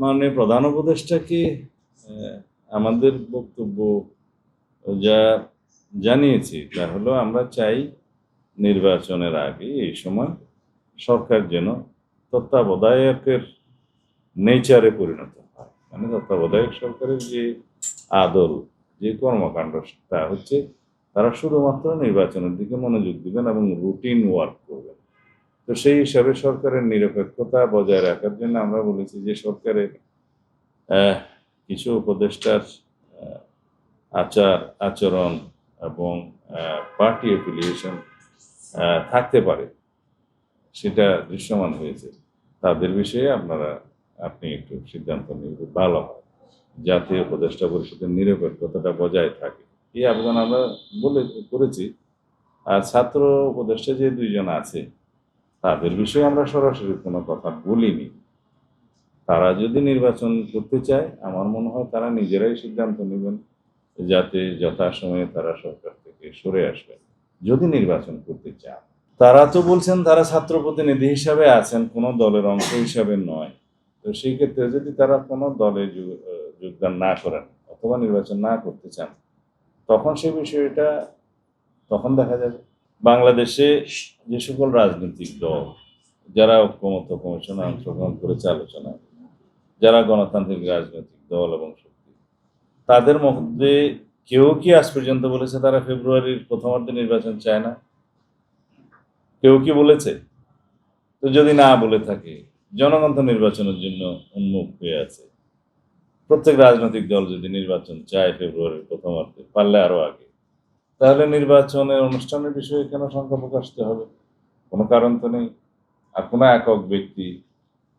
মাননীয় প্রধান উপদেষ্টাকে আমাদের বক্তব্য যা জানিয়েছি, তা হলো আমরা চাই নির্বাচনের আগে এই সময় সরকার যেন তত্ত্বাবধায়কের নেচারে পরিণত হয়। মানে তত্ত্বাবধায়ক সরকারের যে আদল, যে কর্মকাণ্ড, তা হচ্ছে তারা শুধুমাত্র নির্বাচনের দিকে মনোযোগ দিবেন এবং রুটিন ওয়ার্ক করবেন। তো সেই হিসাবে সরকারের নিরপেক্ষতা বজায় রাখার জন্য আমরা বলেছি যে সরকারের কিছু উপদেষ্টার আচার, আচরণ এবং পার্টি অ্যাফিলিয়েশন থাকতে পারে। সেটা দৃশ্যমান হয়েছে। তাদের বিষয়ে আপনারা, আপনি একটু সিদ্ধান্ত নিলে ভালো হয়। জাতীয় উপদেষ্টা পরিষদের নিরপেক্ষতাটা বজায় থাকে। এই আবেদন আমরা বলে, করেছি। আর ছাত্র উপদেষ্টা যে দুইজন আছে তাদের বিষয়ে আমরা সরাসরি কোনো কথা বলিনি। তারা যদি নির্বাচন করতে চায়, আমার মনে হয় তারা নিজেরাই সিদ্ধান্ত নেবেন যাতে যথাসময়ে তারা সরকার থেকে সরে আসবে, যদি নির্বাচন করতে চান তারা তো বলছেন তারা ছাত্র প্রতিনিধি হিসাবে আছেন, কোনো দলের অংশ হিসাবে নয়। তো সেই ক্ষেত্রে যদি তারা কোনো দলে যোগদান না করেন অথবা নির্বাচন না করতে চান, তখন সেই বিষয়টা, তখন দেখা যাবে। বাংলাদেশে যে সকল রাজনৈতিক দল, যারা ঐক্যমত্য কমিশনে অংশগ্রহণ করেছে আলোচনায়, যারা গণতান্ত্রিক রাজনৈতিক দল এবং শক্তি, তাদের মধ্যে কেউ কি আজ পর্যন্ত বলেছে তারা ফেব্রুয়ারির প্রথমার্ধে নির্বাচন চায় না? কেউ কি বলেছে? তো যদি না বলে থাকে, জনগণ তো নির্বাচনের জন্য উন্মুখ হয়ে আছে। প্রত্যেক রাজনৈতিক দল যদি নির্বাচন চায় ফেব্রুয়ারির প্রথমার্ধে পারলে আরও আগে। তাহলে নির্বাচনের অনুষ্ঠানের বিষয়ে কেন সংখ্যা প্রকাশতে হবে? কোনো কারণ তো নেই। আর কোনো একক ব্যক্তি,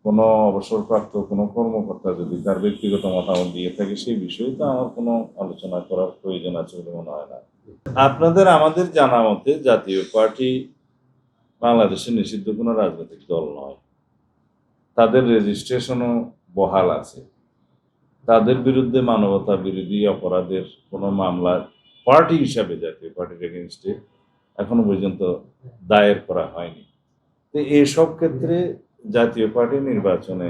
কোনো অবসরপ্রাপ্ত, কোনো কর্মকর্তা যদি তার ব্যক্তিগত মতামত দিয়ে থাকে, সেই বিষয়ে তো আমার কোনো আলোচনা করার প্রয়োজন আছে বলে মনে হয় না। আপনাদের, আমাদের জানা মতে জাতীয় পার্টি বাংলাদেশে নিষিদ্ধ কোনো রাজনৈতিক দল নয়। তাদের রেজিস্ট্রেশনও বহাল আছে। তাদের বিরুদ্ধে মানবতা বিরোধী অপরাধের কোনো মামলা পার্টি হিসাবে জাতীয় পার্টির এগেনস্টে এখনও পর্যন্ত দায়ের করা হয়নি। তো এসব ক্ষেত্রে জাতীয় পার্টি নির্বাচনে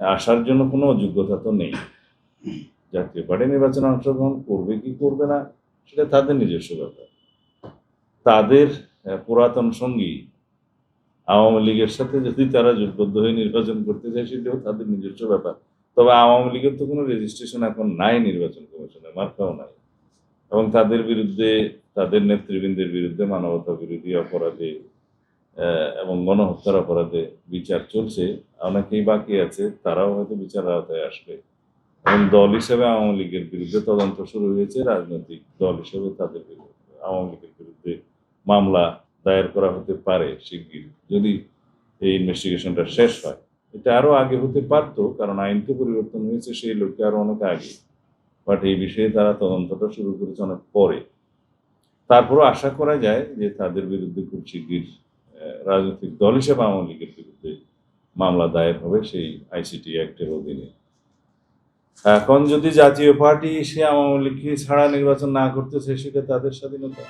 আসার জন্য কোনো যোগ্যতা তো নেই। জাতীয় পার্টি নির্বাচনে অংশগ্রহণ করবে কি করবে না, সেটা তাদের নিজস্ব ব্যাপার। তাদের পুরাতন সঙ্গী আওয়ামী লীগের সাথে যদি তারা জোটবদ্ধ হয়ে নির্বাচন করতে চায়, সেটাও তাদের নিজস্ব ব্যাপার। তবে আওয়ামী লীগের তো কোনো রেজিস্ট্রেশন এখন নাই নির্বাচন কমিশনে মার্কাও নাই। এবং তাদের বিরুদ্ধে, তাদের নেতৃবৃন্দের বিরুদ্ধে মানবতা বিরোধী অপরাধে এবং গণহত্যার অপরাধে বিচার চলছে। অনেকেই বাকি আছে, তারাও হয়তো বিচার আওতায় আসবে। এবং দল হিসেবে আওয়ামী লীগের বিরুদ্ধে তদন্ত শুরু হয়েছে, রাজনৈতিক দল হিসেবে তাদের বিরুদ্ধে, আওয়ামী লীগের বিরুদ্ধে মামলা দায়ের করা হতে পারে শিগগির যদি এই ইনভেস্টিগেশনটা শেষ হয়, এটা আরও আগে হতে পারতো, কারণ আইন তো পরিবর্তন হয়েছে, সেই লোককে আরও অনেক আগে বাট এই বিষয়ে তারা তদন্তটা শুরু করেছে অনেক পরে। তারপরও আশা করা যায় যে তাদের বিরুদ্ধে খুব শিগগির রাজনৈতিক দল হিসেবে আওয়ামী লীগের বিরুদ্ধে মামলা দায়ের হবে সেই আইসিটি অ্যাক্টের অধীনে। এখন যদি জাতীয় পার্টি সে আওয়ামী লীগকে ছাড়া নির্বাচন না করতে সে সেটা তাদের স্বাধীনতা।